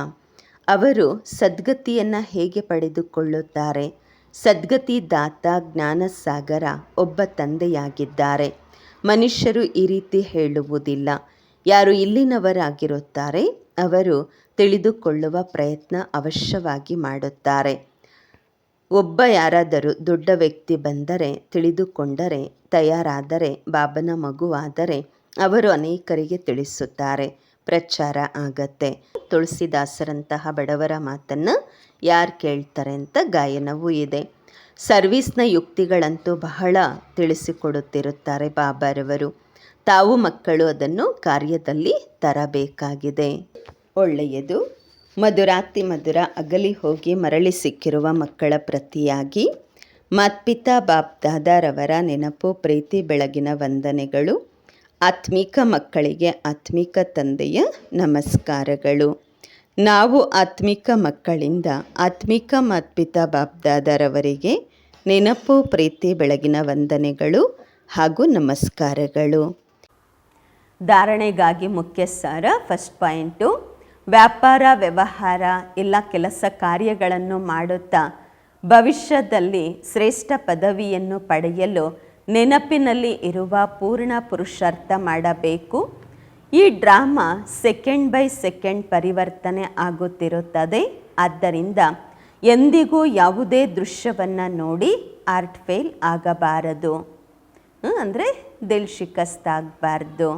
ಅವರು ಸದ್ಗತಿಯನ್ನು ಹೇಗೆ ಪಡೆದುಕೊಳ್ಳುತ್ತಾರೆ? ಸದ್ಗತಿ ದಾತ ಜ್ಞಾನಸಾಗರ ಒಬ್ಬ ತಂದೆಯಾಗಿದ್ದಾರೆ. ಮನುಷ್ಯರು ಈ ರೀತಿ ಹೇಳುವುದಿಲ್ಲ. ಯಾರು ಇಲ್ಲಿನವರಾಗಿರುತ್ತಾರೆ, ಅವರು ತಿಳಿದುಕೊಳ್ಳುವ ಪ್ರಯತ್ನ ಅವಶ್ಯವಾಗಿ ಮಾಡುತ್ತಾರೆ. ಒಬ್ಬ ಯಾರಾದರೂ ದೊಡ್ಡ ವ್ಯಕ್ತಿ ಬಂದರೆ, ತಿಳಿದುಕೊಂಡರೆ, ತಯಾರಾದರೆ, ಬಾಬನ ಮಗುವಾದರೆ, ಅವರು ಅನೇಕರಿಗೆ ತಿಳಿಸುತ್ತಾರೆ. ಪ್ರಚಾರ ಆಗತ್ತೆ. ತುಳಸಿದಾಸರಂತಹ ಬಡವರ ಮಾತನ್ನು ಯಾರು ಕೇಳ್ತಾರೆ ಅಂತ ಗಾಯನವೂ ಇದೆ. ಸರ್ವೀಸ್ನ ಯುಕ್ತಿಗಳಂತೂ ಬಹಳ ತಿಳಿಸಿಕೊಡುತ್ತಿರುತ್ತಾರೆ ಬಾಬಾರವರು ತಾವು ಮಕ್ಕಳು ಅದನ್ನು ಕಾರ್ಯದಲ್ಲಿ ತರಬೇಕಾಗಿದೆ. ಒಳ್ಳೆಯದು. ಮಧುರಾತಿ ಮಧುರ ಅಗಲಿ ಹೋಗಿ ಮರಳಿ ಸಿಕ್ಕಿರುವ ಮಕ್ಕಳ ಪ್ರತಿಯಾಗಿ ಮಾತ್ಪಿತಾ ಬಾಪ್ದಾದಾರವರ ನೆನಪು, ಪ್ರೀತಿ, ಬೆಳಗಿನ ವಂದನೆಗಳು ಆತ್ಮಿಕ ಮಕ್ಕಳಿಗೆ ಆತ್ಮಿಕ ತಂದೆಯ ನಮಸ್ಕಾರಗಳು. ನಾವು ಆತ್ಮಿಕ ಮಕ್ಕಳಿಂದ ಆತ್ಮಿಕ ಮಾತ್ಪಿತಾ ಬಾಬ್ದಾದರವರಿಗೆ ನೆನಪು, ಪ್ರೀತಿ, ಬೆಳಗಿನ ವಂದನೆಗಳು ಹಾಗೂ ನಮಸ್ಕಾರಗಳು. ಧಾರಣೆಗಾಗಿ ಮುಖ್ಯ ಸಾರ ಫಸ್ಟ್ ಪಾಯಿಂಟು, ವ್ಯಾಪಾರ, ವ್ಯವಹಾರ ಎಲ್ಲ ಕೆಲಸ ಕಾರ್ಯಗಳನ್ನು ಮಾಡುತ್ತಾ ಭವಿಷ್ಯದಲ್ಲಿ ಶ್ರೇಷ್ಠ ಪದವಿಯನ್ನು ಪಡೆಯಲು ನೆನಪಿನಲ್ಲಿ ಇರುವ ಪೂರ್ಣ ಪುರುಷಾರ್ಥ ಮಾಡಬೇಕು. ಈ ಡ್ರಾಮಾ ಸೆಕೆಂಡ್ ಬೈ ಸೆಕೆಂಡ್ ಪರಿವರ್ತನೆ ಆಗುತ್ತಿರುತ್ತದೆ. ಆದ್ದರಿಂದ ಎಂದಿಗೂ ಯಾವುದೇ ದೃಶ್ಯವನ್ನು ನೋಡಿ ಆರ್ಟ್ ಫೇಲ್ ಆಗಬಾರದು. ಅಂದರೆ ದಿಲ್ ಶಿಕಸ್ತಾಗಬಾರ್ದು.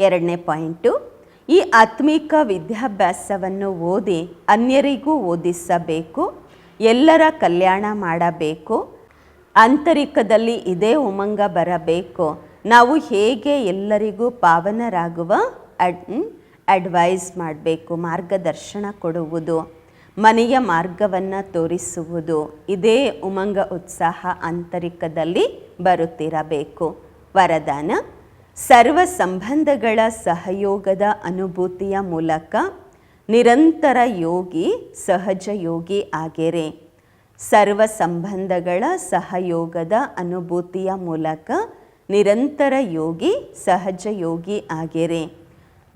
ಎರಡನೇ ಪಾಯಿಂಟು, ಈ ಆತ್ಮಿಕ ವಿದ್ಯಾಭ್ಯಾಸವನ್ನು ಓದಿ ಅನ್ಯರಿಗೂ ಓದಿಸಬೇಕು, ಎಲ್ಲರ ಕಲ್ಯಾಣ ಮಾಡಬೇಕು ಆಂತರಿಕದಲ್ಲಿ ಇದೇ ಉಮಂಗ ಬರಬೇಕು. ನಾವು ಹೇಗೆ ಎಲ್ಲರಿಗೂ ಪಾವನರಾಗುವ ಅಡ್ ಅಡ್ವೈಸ್ ಮಾಡಬೇಕು, ಮಾರ್ಗದರ್ಶನ ಕೊಡುವುದು, ಮನೆಯ ಮಾರ್ಗವನ್ನು ತೋರಿಸುವುದು, ಇದೇ ಉಮಂಗ ಉತ್ಸಾಹ ಆಂತರಿಕದಲ್ಲಿ ಬರುತ್ತಿರಬೇಕು. ವರದಾನ, ಸರ್ವ ಸಂಬಂಧಗಳ ಸಹಯೋಗದ ಅನುಭೂತಿಯ ಮೂಲಕ ನಿರಂತರ ಯೋಗಿ, ಸಹಜ ಯೋಗಿ ಆಗಿರೆ. ಸರ್ವ ಸಂಬಂಧಗಳ ಸಹಯೋಗದ ಅನುಭೂತಿಯ ಮೂಲಕ ನಿರಂತರ ಯೋಗಿ, ಸಹಜ ಯೋಗಿ ಆಗಿರಿ.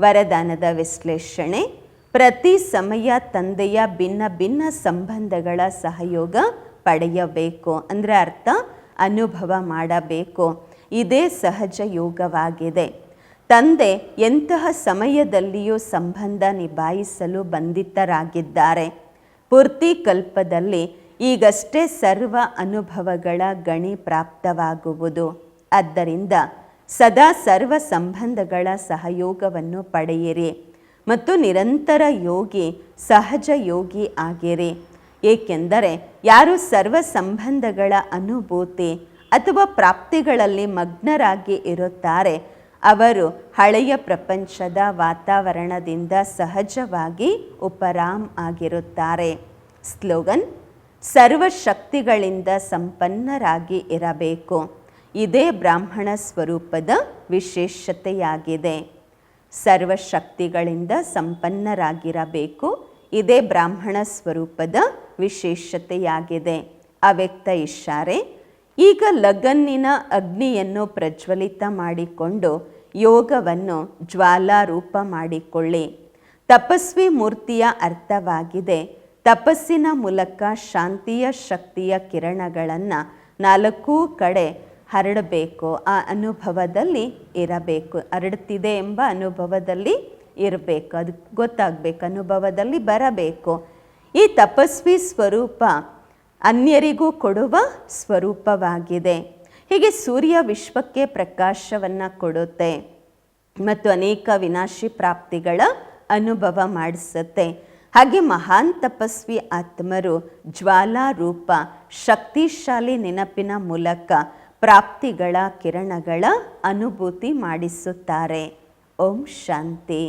ವರದಾನದ ವಿಶ್ಲೇಷಣೆ, ಪ್ರತಿ ಸಮಯ ತಂದೆಯ ಭಿನ್ನ ಭಿನ್ನ ಸಂಬಂಧಗಳ ಸಹಯೋಗ ಪಡೆಯಬೇಕು. ಅಂದರೆ ಅರ್ಥ, ಅನುಭವ ಮಾಡಬೇಕು. ಇದೇ ಸಹಜ ಯೋಗವಾಗಿದೆ. ತಂದೆ ಎಂತಹ ಸಮಯದಲ್ಲಿಯೂ ಸಂಬಂಧ ನಿಭಾಯಿಸಲು ಬಂಧಿತರಾಗಿದ್ದಾರೆ. ಪೂರ್ತಿ ಕಲ್ಪದಲ್ಲಿ ಈಗಷ್ಟೇ ಸರ್ವ ಅನುಭವಗಳ ಗಣಿ ಪ್ರಾಪ್ತವಾಗುವುದು. ಆದ್ದರಿಂದ ಸದಾ ಸರ್ವ ಸಂಬಂಧಗಳ ಸಹಯೋಗವನ್ನು ಪಡೆಯಿರಿ ಮತ್ತು ನಿರಂತರ ಯೋಗಿ, ಸಹಜ ಯೋಗಿ ಆಗಿರಿ. ಏಕೆಂದರೆ ಯಾರು ಸರ್ವ ಸಂಬಂಧಗಳ ಅನುಭೂತಿ ಅಥವಾ ಪ್ರಾಪ್ತಿಗಳಲ್ಲಿ ಮಗ್ನರಾಗಿ ಇರುತ್ತಾರೆ, ಅವರು ಹಳೆಯ ಪ್ರಪಂಚದ ವಾತಾವರಣದಿಂದ ಸಹಜವಾಗಿ ಉಪರಾಮ್ ಆಗಿರುತ್ತಾರೆ. ಸ್ಲೋಗನ್ ಸರ್ವಶಕ್ತಿಗಳಿಂದ ಸಂಪನ್ನರಾಗಿ ಇರಬೇಕು. ಇದೇ ಬ್ರಾಹ್ಮಣ ಸ್ವರೂಪದ ವಿಶೇಷತೆಯಾಗಿದೆ. ಸರ್ವಶಕ್ತಿಗಳಿಂದ ಸಂಪನ್ನರಾಗಿರಬೇಕು. ಇದೇ ಬ್ರಾಹ್ಮಣ ಸ್ವರೂಪದ ವಿಶೇಷತೆಯಾಗಿದೆ. ಅವ್ಯಕ್ತ ಇಷ್ಟಾರೆ, ಈಗ ಲಗನ್ನಿನ ಅಗ್ನಿಯನ್ನು ಪ್ರಜ್ವಲಿತ ಮಾಡಿಕೊಂಡು ಯೋಗವನ್ನು ಜ್ವಾಲಾರೂಪ ಮಾಡಿಕೊಳ್ಳಿ. ತಪಸ್ವಿ ಮೂರ್ತಿಯ ಅರ್ಥವಾಗಿದೆ ತಪಸ್ಸಿನ ಮೂಲಕ ಶಾಂತಿಯ ಶಕ್ತಿಯ ಕಿರಣಗಳನ್ನು ನಾಲ್ಕೂ ಕಡೆ ಹರಡಬೇಕು. ಆ ಅನುಭವದಲ್ಲಿ ಇರಬೇಕು. ಹರಡುತ್ತಿದೆ ಎಂಬ ಅನುಭವದಲ್ಲಿ ಇರಬೇಕು. ಅದು ಗೊತ್ತಾಗಬೇಕು. ಅನುಭವದಲ್ಲಿ ಬರಬೇಕು. ಈ ತಪಸ್ವಿ ಸ್ವರೂಪ ಅನ್ಯರಿಗೂ ಕೊಡುವ ಸ್ವರೂಪವಾಗಿದೆ. ಹೀಗೆ ಸೂರ್ಯ ವಿಶ್ವಕ್ಕೆ ಪ್ರಕಾಶವನ್ನು ಕೊಡುತ್ತೆ ಮತ್ತು ಅನೇಕ ವಿನಾಶಿ ಪ್ರಾಪ್ತಿಗಳ ಅನುಭವ ಮಾಡಿಸುತ್ತೆ. ಹಾಗೆ ಮಹಾನ್ ತಪಸ್ವಿ ಆತ್ಮರು ಜ್ವಾಲಾರೂಪ ಶಕ್ತಿಶಾಲಿ ನೆನಪಿನ ಮೂಲಕ ಪ್ರಾಪ್ತಿಗಳ ಕಿರಣಗಳ ಅನುಭೂತಿ ಮಾಡಿಸುತ್ತಾರೆ. ಓಂ ಶಾಂತಿ.